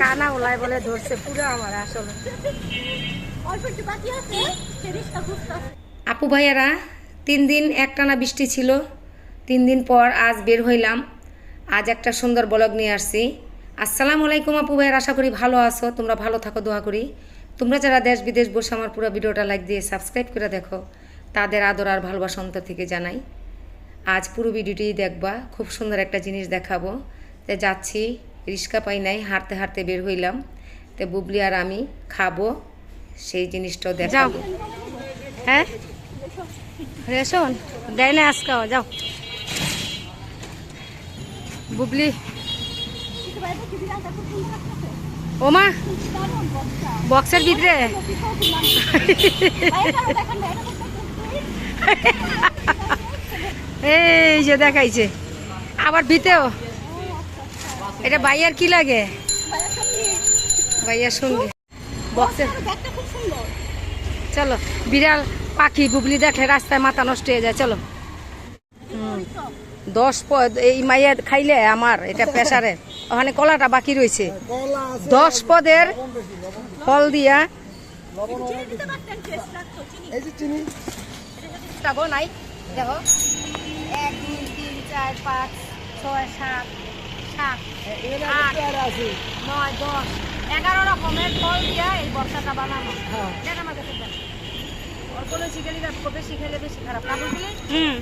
কানা ওলাই বলে ধরছে, পুরো আমার আসলে। আপু ভাইয়ারা, তিন দিন একটানা বৃষ্টি ছিল, তিন দিন পর আজ বের হইলাম। আজ একটা সুন্দর ব্লগ নিয়ে আসছি। আসসালামু আলাইকুম আপু ভাইয়ার, আশা করি ভালো আছো, তোমরা ভালো থাকো, দোয়া করি। তোমরা যারা দেশ বিদেশ বসে আমার পুরো ভিডিওটা লাইক দিয়ে সাবস্ক্রাইব করে দেখো, তাদের আদর আর ভালোবাসা অন্তর থেকে জানাই। আজ পুরো ভিডিওটি দেখবা, খুব সুন্দর একটা জিনিস দেখাবো। যাচ্ছি রিক্সা পাই নাই, হাঁটতে হাঁটতে বের হইলাম। তো বুবলি আর আমি খাব, সেই জিনিসটাও দেখাবো। হ্যাঁ? রেশন? দেয় না আজকাও যাও। বুবলি। ওমা, বক্সের ভিতরে। এই যে দেখাইছে। আবার ভিতেও। এটা বাইয়ার কি লাগে? বাইয়ার সঙ্গে। বক্সের ব্যাগটা খুব সুন্দর। চলো বিড়াল পাখি বুবলি দেখলে রাস্তায় মাথা নষ্ট হয়ে যায় চলো। হুম। দশ পদ এই মাইয়া খাইলে আমার এটা প্রেসারে ওখানে কলাটা বাকি রয়েছে। দশ পদের ফল দিয়া নাই? দেখো। এক দুই তিন চার পাঁচ ছয় সাত সাত আট নয় দশ এগারো রকমের ফল দিয়া এই বর্ষাটা বানানো। দেখ আমার কাছে। অল্প শিখে নিলে খেলে বেশি খারাপ। না বুঝলি হুম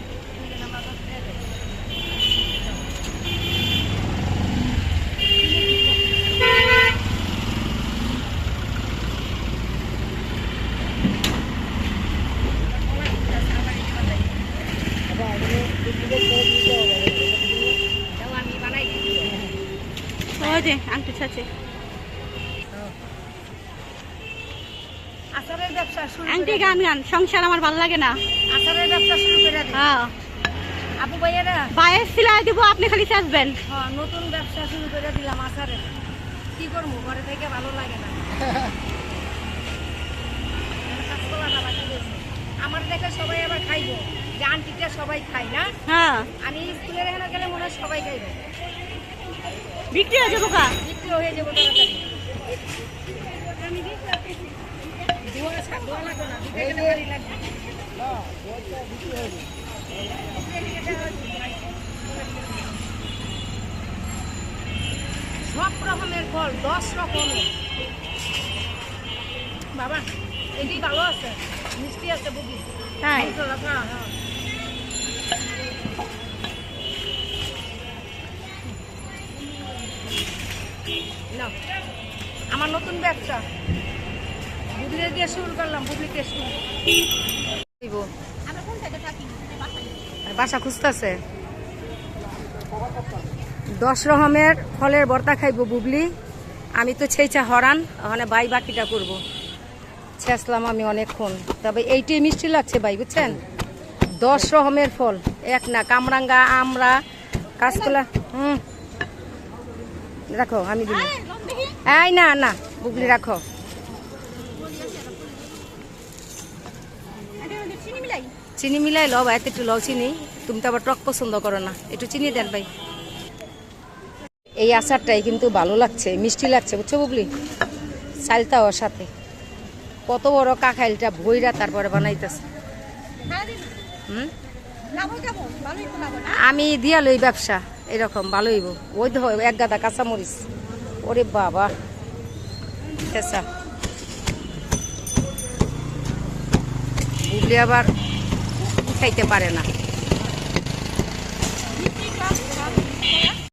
আমি বানাই দিই ওই যে আংটি শুরু আংটি গান গান সংসার আমার ভালো লাগে না। হ্যাঁ। আপু ভাইয়ারা। বাইরে সিলাই দিব আপনি খালি চাষবেন হ্যাঁ নতুন ব্যবসা শুরু করে দিলাম আচারের। কি করব ঘরে থেকে ভালো লাগে না। আমার দেখে সবাই আবার খাইবো। যে আন্টিটা সবাই খায় না? হ্যাঁ। আমি স্কুলের এখানে গেলে মনে হয় সবাই খাইবে। বিক্রি হয়ে যাব কা বিক্রি হয়ে যাব। সব রকমের ফল দশ রকমের। বাবা এটি ভালো আছে মিষ্টি আছে বুঝি। তাই? হ্যাঁ। আমার নতুন ব্যবসা। বুবলি দিয়ে শুরু করলাম বুবলিকে শুরু। থাকি? বাসা খুঁজতেছে। দশ রকমের ফলের ভর্তা খাইবো বুবলি। আমি তো ছেইছা হরান ওখানে বাই বাকিটা করব। ছেঁচলাম আমি অনেকক্ষণ। তবে এইটাই মিষ্টি লাগছে ভাই বুঝছেন? দশ রকমের ফল এক না কামরাঙ্গা আমরা কাঁচকলা হুম। রাখো আমি দিই এই, না না বুবলি রাখো। চিনি মিলাই লও ভাই একটু লও চিনি। তুমি তো আবার টক পছন্দ করো না। একটু চিনি দেন ভাই। এই আচারটাই কিন্তু ভালো লাগছে, মিষ্টি লাগছে, বুঝছ বুবলি ওর সাথে। কত বড় কাকাইলটা ভইরা তারপরে বানাইতেছে। হুম? ভালোই আমি দিয়া লই ব্যবসা, এরকম ভালোইব ওই তো এক গাদা কাঁচামরিচ। ওরে বাবা। আচ্ছা বুবলি আবার খাইতে পারে না।